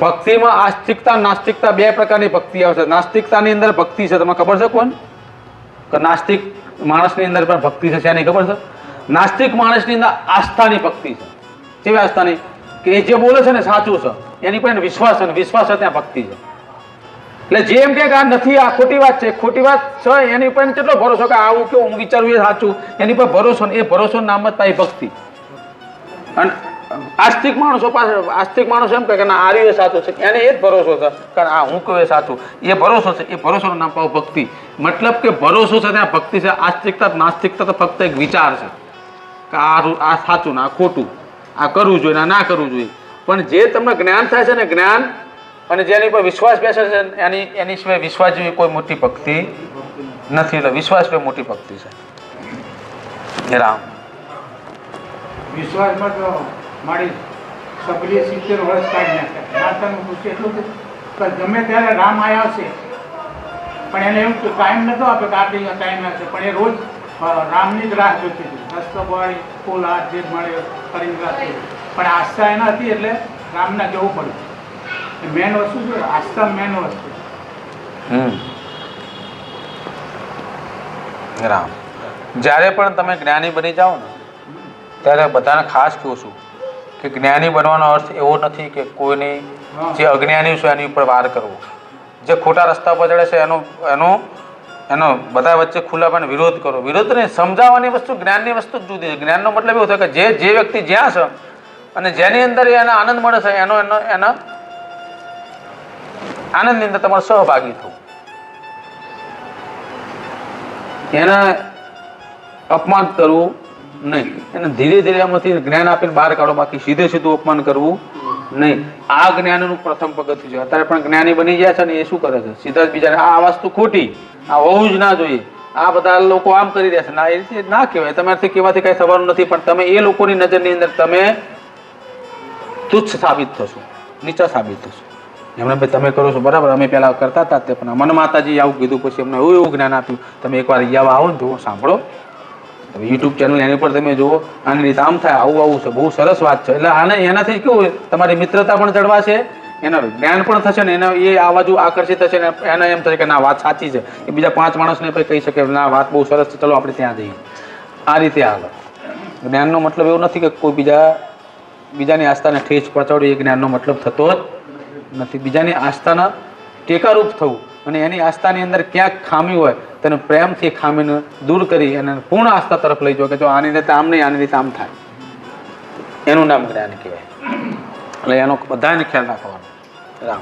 ભક્તિમાં આસ્તિકતા, નાસ્તિકતા બે પ્રકારની ભક્તિ આવશે નાસ્તિકતાની અંદર ભક્તિ છે, તમને ખબર છે કોણ? કે નાસ્તિક માણસની અંદર પણ ભક્તિ છે, શેની ખબર છે? નાસ્તિક માણસની અંદર આસ્થાની ભક્તિ છે. કેવી આસ્થાની? કે જે બોલે છે ને, સાચું છે. એની પણ વિશ્વાસ છે ને વિશ્વાસ છે ત્યાં ભક્તિ છે. એટલે જેમ કે આ નથી, આ ખોટી વાત છે. ખોટી વાત છે, એની પણ કેટલો ભરોસો કે આવું કે હું વિચારું એ સાચું. એની પર ભરોસો એ ભરોસો નામ જ થાય ભક્તિ. અને આસ્તિક માણસો પાસે આસ્તિક માણસો એમ કે ના આર્યું એ સાચું છે. એને એ જ ભરોસો છે. કારણ આ હું કહું એ સાચું. એ ભરોસો છે. એ ભરોસોનું નામ પાવ ભક્તિ. મતલબ કે ભરોસો છે ત્યાં ભક્તિ છે. આસ્તિકતા, નાસ્તિકતા તો ફક્ત એક વિચાર છે. કે આ આ સાચું ને આ ખોટું. આ કરવું જોઈએ ને કરવું જોઈએ. પણ જે તમને જ્ઞાન થાય છે ને જ્ઞાન, અને જેની પર વિશ્વાસ બેસે છે, એની એની સિવાય વિશ્વાસ જેવી કોઈ મોટી ભક્તિ નથી. એટલે વિશ્વાસ પણ મોટી ભક્તિ છે. રામ. વિશ્વાસમાં મારી સબરી સિત્તેર વર્ષ કાઢી નાખ્યા. માતાનું પૂછે એટલું કે ગમે ત્યારે રામ આવ્યા છે પણ એને એવું ટાઈમ નતો આપે કે આટલી ટાઈમ આવશે પણ એ રોજ રામની જ રાહ જોતી હતી. પડી ફૂલ હાથ જે મળે કરીને પણ આસ્થા એના હતી એટલે રામના જવું પડ્યું. મેન વસ્તુ છે આસ્થા મેન વસ્તુ રામ. જ્યારે પણ તમે જ્ઞાની બની જાઓ ને, ત્યારે બધાને ખાસ કહું છું. કે જ્ઞાની બનવાનો અર્થ એવો નથી કે કોઈની જે અજ્ઞાની છે એની ઉપર વાર કરવો. જે ખોટા રસ્તા પર ચડે છે એનો એનો એનો બધા વચ્ચે ખુલ્લાપણે વિરોધ કરો. વિરોધ નહીં સમજાવવાની વસ્તુ જ્ઞાનની વસ્તુ જ જુદી છે. જ્ઞાનનો મતલબ એવો થાય કે જે જે વ્યક્તિ જ્યાં છે અને જેની અંદર એને આનંદ મળે છે એનો એનો એના આનંદની અંદર તમારે સહભાગી થવું. એના અપમાન કરવું નહીં. એને ધીરે ધીરે એમાંથી જ્ઞાન આપીને બહાર કાઢો બાકી સીધે સીધું અપમાન કરવું નહીં. આ જ્ઞાનનું પ્રથમ પગથિયું છે. અત્યારે પણ જ્ઞાની બની ગયા છે ને એ શું કરે છે? સીધા જ બીજાને આ વસ્તુ ખોટી. આ હોવું જ ના જોઈએ. આ બધા લોકો આમ કરી રહ્યા છે. ના, એ ના કહેવાય. તમારાથી કહેવાથી કઈ થવાનું નથી, પણ તમે એ લોકોની નજરની અંદર તમે તુચ્છ સાબિત થશો. નીચા સાબિત થશો. એમણે ભાઈ, તમે કરો છો. બરાબર, અમે પહેલા કરતા હતા તે, પણ મન માતાજી આવું કીધું, પછી અમને એવું એવું જ્ઞાન આપ્યું. તમે એકવાર અહીંયા આવો ને જુઓ, સાંભળો. યુટ્યુબ ચેનલ એની પર તમે જુઓ આની રીતે આમ થાય, આવું આવું છે, બહુ સરસ વાત છે. એટલે આને એનાથી કેવું તમારી મિત્રતા પણ જળવાશે, એના જ્ઞાન પણ થશે ને એના, એ આ બાજુ આકર્ષિત થશે ને એને એમ થશે કે ના, વાત સાચી છે. એ બીજા પાંચ માણસને પછી કહી શકે, ના, વાત બહુ સરસ છે, ચલો આપણે ત્યાં જઈએ. આ રીતે આગળ. જ્ઞાનનો મતલબ એવો નથી કે કોઈ બીજા, બીજાની આસ્થાને ઠેસ પહોંચાડવી એ જ્ઞાનનો મતલબ થતો જ નથી. બીજાની આસ્થાના ટેકારૂપ થવું. અને એની આસ્થાની અંદર ક્યાંક ખામી હોય, તેને પ્રેમથી ખામીને દૂર કરી અને પૂર્ણ આસ્થા તરફ લઈ જાઓ કે જો આની રીતે આમ નહીં, આની રીતે આમ થાય. એનું નામ જ્ઞાન કહેવાય. એટલે એનો બધાને ખ્યાલ રાખવાનો. રામ.